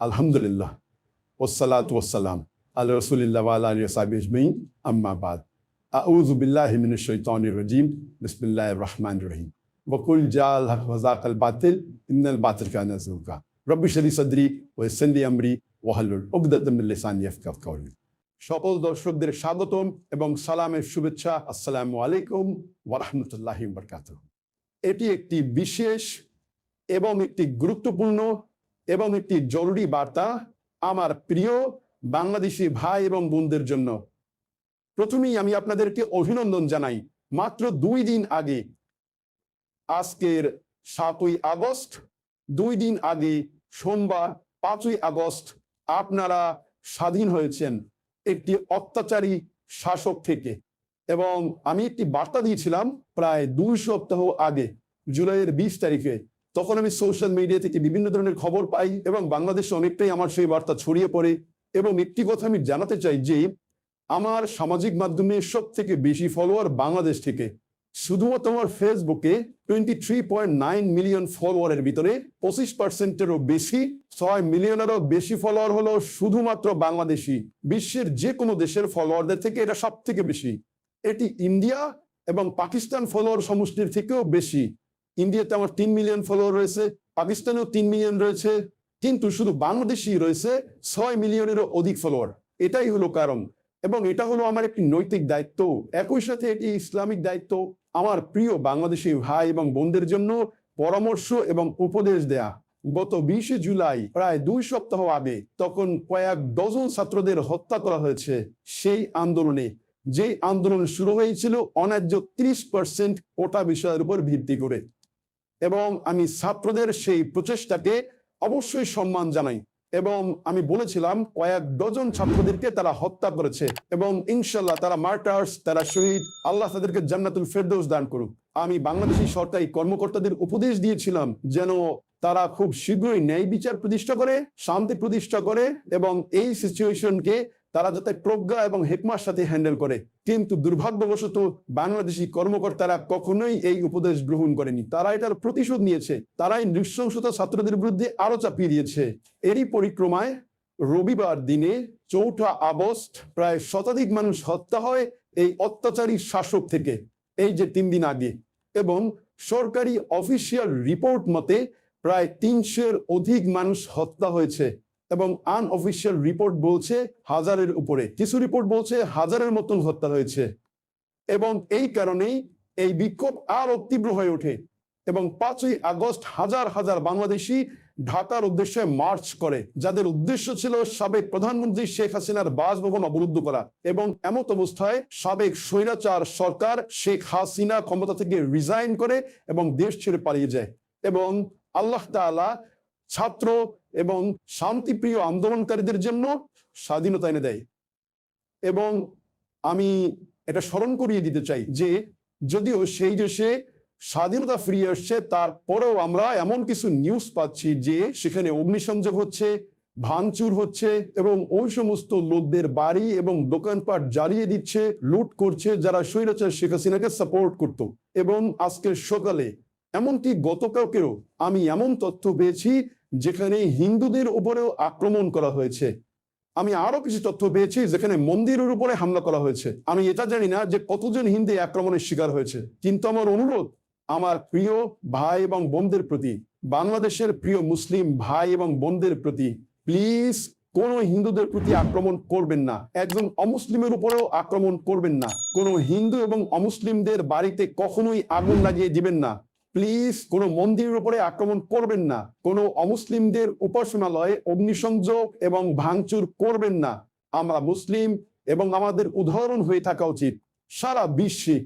আলহামদুলিল্লাহ ওসালাত ওসালাম আল্লাহ রসুলিল্লাহ আলী সাবিজমিন আম্মাবাদ আউযু বিল্লাহি মিনাশ শাইতানির রাজিম বিসমিল্লাহির রহমানির রহিম বকুল জাল হক ওয়াজাকাল বাতিল ইন্নাল বাতিল কানা যুকা রব্বি শরী সদরি ওয়া ইয়াসসিরলি আমরি ওয়াহলুল সকল দর্শকদের স্বাগতম এবং সালামের শুভেচ্ছা। আসসালামু আলাইকুম ওয়া রাহমাতুল্লাহি ওয়া বারাকাতুহু। এটি একটি বিশেষ এবং একটি গুরুত্বপূর্ণ এবং একটি জরুরি বার্তা আমার প্রিয় বাংলাদেশি ভাই এবং বোনদের জন্য। প্রথমেই আমি আপনাদেরকে অভিনন্দন জানাই। মাত্র দুই দিন আগে, আজকের সাতই আগস্ট, দুই দিন আগে সোমবার পাঁচই আগস্ট আপনারা স্বাধীন হয়েছেন একটি অত্যাচারী শাসক থেকে। এবং আমি একটি বার্তা দিয়েছিলাম প্রায় দুই সপ্তাহ আগে, জুলাইয়ের বিশ তারিখে। তখন আমি সোশ্যাল মিডিয়া থেকে বিভিন্ন ধরনের খবর পাই এবং বাংলাদেশে অনেকটাই আমার সেই বার্তা ছড়িয়ে পড়ে এবং একটি কথা আমি জানাতে চাই যে আমার সামাজিক মাধ্যমে সব থেকে বেশি ফলোয়ার বাংলাদেশ থেকে। শুধুমাত্র আমার ফেসবুকে twenty three point nine million ফলোয়ারের ভিতরে পঁচিশ পার্সেন্টেরও বেশি, ছয় মিলিয়নেরও বেশি ফলোয়ার হলো শুধুমাত্র বাংলাদেশি। বিশ্বের যে কোনো দেশের ফলোয়ারদের থেকে এটা সব থেকে বেশি। এটি ইন্ডিয়া এবং পাকিস্তান ফলোয়ার সমষ্টির থেকেও বেশি। ইন্ডিয়াতে আমার তিন মিলিয়ন ফলোয়ার রয়েছে, পাকিস্তানেও তিন মিলিয়ন রয়েছে, কিন্তু শুধু বাংলাদেশি রয়েছে ছয় মিলিয়নেরও অধিক ফলোয়ার এটাই হলো কারণ। এবং এটা হলো আমার একটি নৈতিক দায়িত্ব। একই সাথে এটি ইসলামিক দায়িত্ব আমার প্রিয় বাংলাদেশি ভাই এবং বোনদের জন্য পরামর্শ এবং উপদেশ দেয়া। গত বিশে জুলাই, প্রায় দুই সপ্তাহ আগে তখন কয়েক ডজন ছাত্রদের হত্যা করা হয়েছে সেই আন্দোলনে। যে আন্দোলন শুরু হয়েছিল অন্যায্য ত্রিশ পার্সেন্ট কোটা বিষয়ের উপর ভিত্তি করে। এবং আমি ছাত্রদের সেই প্রচেষ্টাকে অবশ্যই সম্মান জানাই এবং আমি বলেছিলাম কয়েক ডজন ছাত্রদেরকে তারা হত্যা করেছে এবং ইনশাল্লাহ তারা মার্টার্স, তারা শহীদ, আল্লাহ তাদেরকে জান্নাতুল ফেরদৌস দান করুক। আমি বাংলাদেশি সরকারি কর্মকর্তাদের উপদেশ দিয়েছিলাম যেন তারা খুব শীঘ্রই ন্যায় বিচার প্রতিষ্ঠা করে, শান্তি প্রতিষ্ঠা করে এবং এই সিচুয়েশনকে তারা যাতে প্রজ্ঞা এবং হেকমার সাথে হ্যান্ডেল করে। কিন্তু দুর্ভাগ্যবশত বাংলাদেশি কর্মকর্তারা কখনোই এই উপদেশ গ্রহণ করেনি। তারা এটার প্রতিশোধ নিয়েছে। তারাই নৃশংসতা ছাত্রদের বিরুদ্ধে আরও চাপিয়ে দিয়েছে। এরই পরিক্রমায় রবিবার দিনে চৌঠা আগস্ট প্রায় শতাধিক মানুষ হত্যা হয় এই অত্যাচারী শাসক থেকে, এই যে তিন দিন আগে। এবং সরকারি অফিসিয়াল রিপোর্ট মতে প্রায় তিনশোর অধিক মানুষ হত্যা হয়েছে। এবং আনঅফিসিয়াল রিপোর্ট বলছে হাজারের উপরে। কিছু রিপোর্ট বলছে হাজারের মতন হত্যা হয়েছে। এবং এই কারণেই এই বিক্ষোভ আরও তীব্র হয়ে ওঠে এবং পাঁচই আগস্ট হাজার হাজার বাংলাদেশি ঢাকার উদ্দেশ্যে মার্চ করে, যাদের উদ্দেশ্য ছিল সাবেক প্রধানমন্ত্রী শেখ হাসিনার বাসভবন অবরুদ্ধ করা এবং এমত অবস্থায় সাবেক স্বৈরাচার সরকার শেখ হাসিনা ক্ষমতা থেকে রিজাইন করে এবং দেশ ছেড়ে পালিয়ে যায়। এবং আল্লাহ তাআলা ছাত্র এবং শান্তিপ্রিয় আন্দোলনকারীদের জন্য স্বাধীনতা এনে দেয়। এবং আমি এটা স্মরণ করিয়ে দিতে চাই যে যদিও সেই দেশে স্বাধীনতা ফিরিয়ে আসছে, তারপরেও আমরা এমন কিছু নিউজ পাচ্ছি যে সেখানে অগ্নিসংযোগ হচ্ছে, ভাঙচুর হচ্ছে এবং ওই সমস্ত লোকদের বাড়ি এবং দোকানপাট জ্বালিয়ে দিচ্ছে, লুট করছে যারা স্বৈরাচার শেখ হাসিনাকে সাপোর্ট করত। এবং আজকের সকালে এমনকি গতকালকেও আমি এমন তথ্য পেয়েছি যেখানে হিন্দুদের উপরেও আক্রমণ করা হয়েছে। আমি আরও কিছু তথ্য পেয়েছি যেখানে মন্দিরের উপরে হামলা করা হয়েছে। আমি এটা জানি না যে কতজন হিন্দু আক্রমণের শিকার হয়েছে। কিন্তু আমার অনুরোধ, আমার প্রিয় ভাই এবং বোনদের প্রতি, বাংলাদেশের প্রিয় মুসলিম ভাই এবং বোনদের প্রতি, প্লিজ কোন হিন্দুদের প্রতি আক্রমণ করবেন না। একজন অমুসলিমের উপরেও আক্রমণ করবেন না। কোন হিন্দু এবং অমুসলিমদের বাড়িতে কখনোই আগুন লাগিয়ে দিবেন না। প্লিজ কোনো মন্দিরের উপরে আক্রমণ করবেন না। কোনো অমুসলিমদের উপাসনালয়ে অগ্নিসংযোগ এবং ভাঙচুর করবেন না। আমরা মুসলিম এবং আমাদের উদাহরণ হয়ে থাকা উচিত। সারা বিশ্বে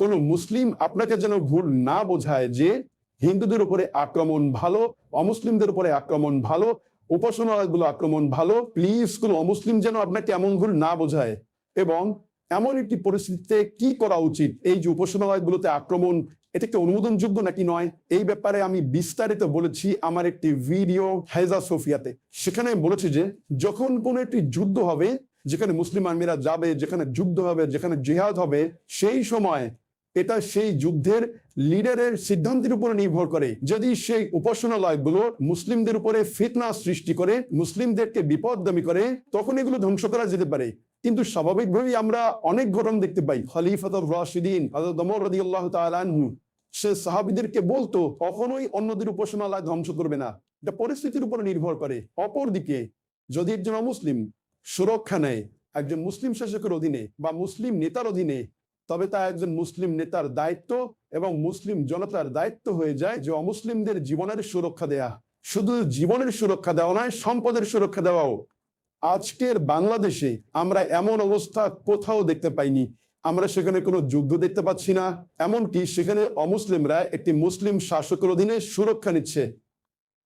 কোনো মুসলিম আপনাকে যেন ভুল না বোঝায় যে হিন্দুদের উপরে আক্রমণ ভালো, অমুসলিমদের উপরে আক্রমণ ভালো, উপাসনালয়গুলো আক্রমণ ভালো প্লিজ কোনো অমুসলিম যেন আপনাকে এমন ভুল না বোঝায়। এবং এমন একটি পরিস্থিতিতে কি করা উচিত? এই যে উপাসনালয়গুলোতে আক্রমণ এটা কি অনুমোদনযোগ্য নাকি নয়? এই ব্যাপারে আমি বিস্তারিত বলেছি আমার একটি ভিডিও হাইজা সোফিয়াতে। সেখানে আমি বলেছি যে, যখন কোনো একটি যুদ্ধ হবে, যেখানে মুসলিম আর্মিরা যাবে, যেখানে যুদ্ধ হবে, যেখানে জিহাদ হবে, সেই সময় এটা সেই যুদ্ধের লিডারের সিদ্ধান্তের উপরে নির্ভর করে। যদি সেই উপাসনালয়গুলো মুসলিমদের উপরে ফিতনা সৃষ্টি করে, মুসলিমদেরকে বিপদগামী করে, তখন এগুলো ধ্বংস করা যেতে পারে। কিন্তু স্বাভাবিকভাবেই আমরা অনেক ঘটনা দেখতে পাই। খলিফাত রাশিদিন সে সাহাবিদেরকে বলতো, কখনোই অন্যদের উপাসনালয় ধ্বংস করবে না। এটা পরিস্থিতির উপর নির্ভর করে। অপরদিকে, যদি একজন অমুসলিম সুরক্ষা নেয়, একজন মুসলিম শাসকের অধীনে বা মুসলিম নেতার অধীনে, তবে তা একজন মুসলিম নেতার দায়িত্ব এবং মুসলিম জনতার দায়িত্ব হয়ে যায় যে অমুসলিমদের জীবনের সুরক্ষা দেয়া। শুধু জীবনের সুরক্ষা দেওয়া নয়, সম্পদের সুরক্ষা দেওয়াও। আজকের বাংলাদেশে আমরা এমন অবস্থা কোথাও দেখতে পাইনি। আমরা সেখানে কোনো যুদ্ধ দেখতে পাচ্ছি না, এমনকি সেখানে অমুসলিমরা একটি মুসলিম শাসকের অধীনে সুরক্ষা নিচ্ছে।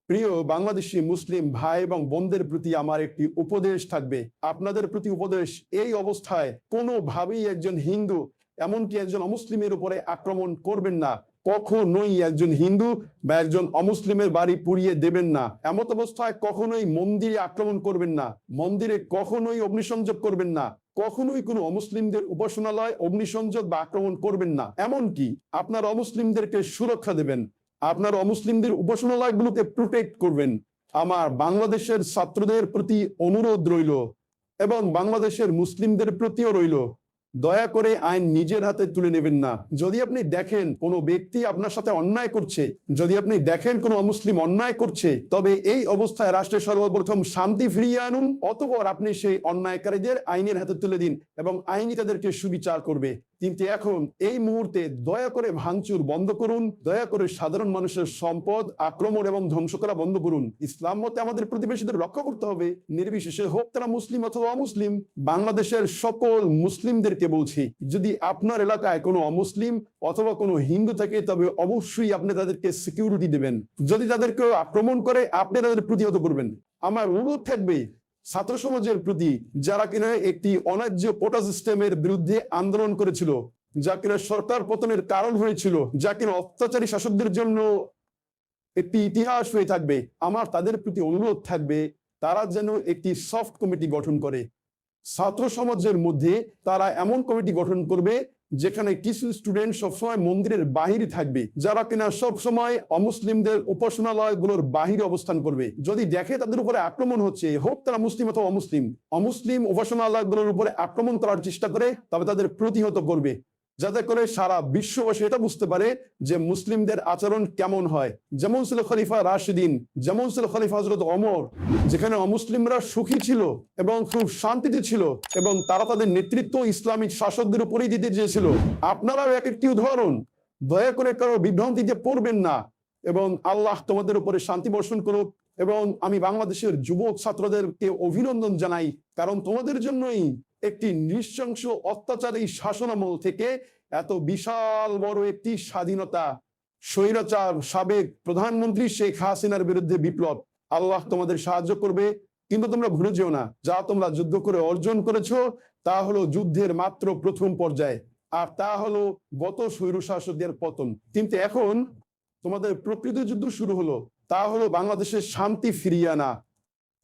প্রিয় বাংলাদেশি মুসলিম ভাই এবং বোনদের প্রতি আমার একটি উপদেশ থাকবে। আপনাদের প্রতি উপদেশ এই অবস্থায়, কোনোভাবেই একজন হিন্দু, এমনকি একজন অমুসলিমের উপরে আক্রমণ করবেন না। কখনোই একজন হিন্দু বা একজন অমুসলিমের বাড়ি পুড়িয়ে দেবেন না। এমত অবস্থায় কখনোই মন্দিরে আক্রমণ করবেন না। মন্দিরে কখনোই অগ্নিসংযোগ করবেন না। কখনোই কোনো অমুসলিমদের উপাসনালয়, অগ্নিসংযোগ বা আক্রমণ করবেন না। এমনকি আপনার অমুসলিমদেরকে সুরক্ষা দেবেন। আপনার অমুসলিমদের উপাসনালয়গুলোকে প্রোটেক্ট করবেন। আমার বাংলাদেশের ছাত্রদের প্রতি অনুরোধ রইল এবং বাংলাদেশের মুসলিমদের প্রতিও রইল। দয়া করে আইন নিজের হাতে তুলে নেবেন না। যদি আপনি দেখেন কোনো ব্যক্তি আপনার সাথে অন্যায় করছে, যদি আপনি দেখেন কোনো অমুসলিম অন্যায় করছে, তবে এই অবস্থায় রাষ্ট্রের সর্বপ্রথম শান্তি ফিরিয়ে আনুন, অতপর আপনি সেই অন্যায়কারীদের আইনের হাতে তুলে দিন এবং আইনই তাদেরকে সুবিচার করবে। কিন্তু এখন, এই মুহূর্তে দয়া করে ভাঙচুর বন্ধ করুন, দয়া করে সাধারণ মানুষের সম্পদ, আক্রমণ এবং ধ্বংস করা বন্ধ করুন। ইসলাম মতে আমাদের প্রতিবেশীদের রক্ষা করতে হবে। নির্বিশেষে হোক তারা মুসলিম অথবা অমুসলিম, বাংলাদেশের সকল মুসলিমদেরকে বলছি, যদি আপনার এলাকায় কোনো অমুসলিম অথবা কোনো হিন্দু থাকে, তবে অবশ্যই আপনি তাদেরকে সিকিউরিটি দেবেন। যদি তাদেরকে আক্রমণ করে, আপনি তাদের প্রতিহত করবেন। আমার অনুরোধ থাকবে ছাত্র সমাজের প্রতি যারা কিনা একটি অন্যায্য কোটা সিস্টেমের বিরুদ্ধে আন্দোলন করেছিল, যা কিনা সরকার পতনের কারণ হয়েছিল, যা কিনা অত্যাচারী শাসকদের জন্য একটি ইতিহাস হয়ে থাকবে, আমার তাদের প্রতি অনুরোধ থাকবে, তারা যেন একটি সফট কমিটি গঠন করে। ছাত্র সমাজের মধ্যে তারা এমন কমিটি গঠন করবে যেখানে কিছু স্টুডেন্ট সবসময় মন্দিরের বাহিরে থাকবে, যারা কিনা সবসময় অমুসলিমদের উপাসনালয়গুলোর বাহিরে অবস্থান করবে। যদি দেখে তাদের উপরে আক্রমণ হচ্ছে, হোক তারা মুসলিম অথবা অমুসলিম অমুসলিম উপাসনালয়গুলোর উপরে আক্রমণ করার চেষ্টা করে, তবে তাদের প্রতিহত করবে। যাতে করে সারা বিশ্ববাসী এটা বুঝতে পারে যে মুসলিমদের আচরণ কেমন হয়। যেমন ছিল খলিফা রাশিদিন, যেমন ছিল খলিফা হজরত অমর যেখানে অমুসলিমরা সুখী ছিল এবং খুব শান্তিতে ছিল এবং তারা তাদের নেতৃত্ব ইসলামিক শাসকদের উপরেই দিতে চেয়েছিল। আপনারাও এক একটি উদাহরণ। দয়া করে কারও বিভ্রান্তিতে পড়বেন না এবং আল্লাহ তোমাদের উপরে শান্তি বর্ষণ করুক এবং আমি বাংলাদেশের যুবক ছাত্রদেরকে অভিনন্দন জানাই, কারণ তোমাদের জন্যই একটি নৃশংস অত্যাচারী শাসনামল থেকে এত বিশাল বড় একটি স্বাধীনতা স্বৈরাচার সাবেক প্রধানমন্ত্রী শেখ হাসিনার বিরুদ্ধে বিপ্লব। আল্লাহ তোমাদের সাহায্য করবে, কিন্তু তোমরা ভুলে যেও না। যা তোমরা যুদ্ধ করে অর্জন করেছ, তা হলো যুদ্ধের মাত্র প্রথম পর্যায়ে। আর তা হলো গত স্বৈরশাসকদের পতন। কিন্তু এখন তোমাদের প্রকৃত যুদ্ধ শুরু হলো। তা হলো বাংলাদেশের শান্তি ফিরিয়ে আনা।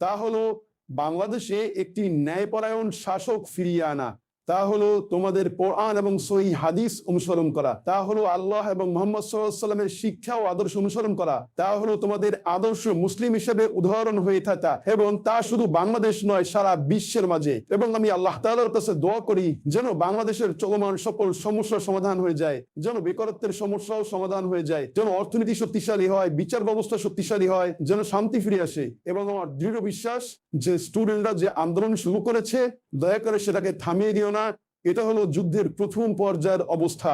তা হলো বাংলাদেশে একটি ন্যায়পরায়ণ শাসক ফিরিয়ে আনা। তা হলো তোমাদের কোরআন এবং সহি হাদিস অনুসরণ করা। তা হলো আল্লাহ এবং মোহাম্মদ সাল্লামের শিক্ষা ও আদর্শ অনুসরণ করা। তা হলো তোমাদের আদর্শ মুসলিম হিসেবে উদাহরণ হয়ে থাকা এবং তা শুধু বাংলাদেশ নয়, সারা বিশ্বের মাঝে। এবং আমি আল্লাহ তাআলার কাছে দোয়া করি যেন বাংলাদেশের চলমান সকল সমস্যার সমাধান হয়ে যায়, যেন বেকারত্বের সমস্যাও সমাধান হয়ে যায়, যেন অর্থনীতি শক্তিশালী হয়, বিচার ব্যবস্থা শক্তিশালী হয়, যেন শান্তি ফিরে আসে। এবং আমার দৃঢ় বিশ্বাস যে স্টুডেন্টরা যে আন্দোলন শুরু করেছে, দয়া করে সেটাকে থামিয়ে দিও না, এটা হলো যুদ্ধের প্রথম পর্যায়ের অবস্থা।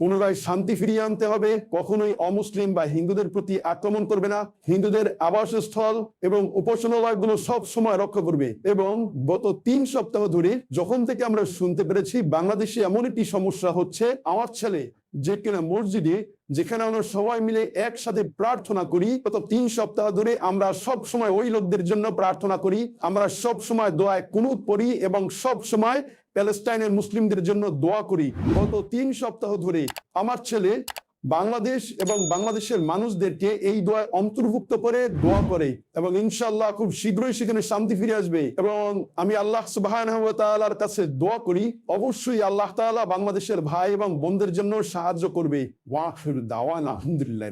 পুনরায় শান্তি ফিরিয়ে আনতে হবে, কখনোই অমুসলিম বা হিন্দুদের প্রতি আক্রমণ করবে না। হিন্দুদের আবাসস্থল এবং উপাসনালয়গুলো সব সময় রক্ষা করবে এবং গত তিন সপ্তাহ ধরে যখন থেকে আমরা শুনতে পেরেছি, বাংলাদেশে এমন একটি সমস্যা হচ্ছে, আমার ছেলে যে কিনা মসজিদে, যেখানে আমরা সবাই মিলে একসাথে প্রার্থনা করি, গত তিন সপ্তাহ ধরে আমরা সব সময় ওই লোকদের জন্য প্রার্থনা করি। আমরা সব সময় দোয়ায় কুনুত পড়ি এবং সব সময় প্যালেস্টাইনের মুসলিমদের জন্য দোয়া করি। গত তিন সপ্তাহ ধরে আমার ছেলে বাংলাদেশ এবং বাংলাদেশের মানুষদেরকে এই দোয়ায় অন্তর্ভুক্ত করে দোয়া করে এবং ইনশাল্লাহ খুব শীঘ্রই সেখানে শান্তি ফিরে আসবে এবং আমি আল্লাহ তাআলার কাছে দোয়া করি, অবশ্যই আল্লাহ তাআলা বাংলাদেশের ভাই এবং বোনদের জন্য সাহায্য করবে। ওয়াখির দাওয়ানা আলহামদুলিল্লাহ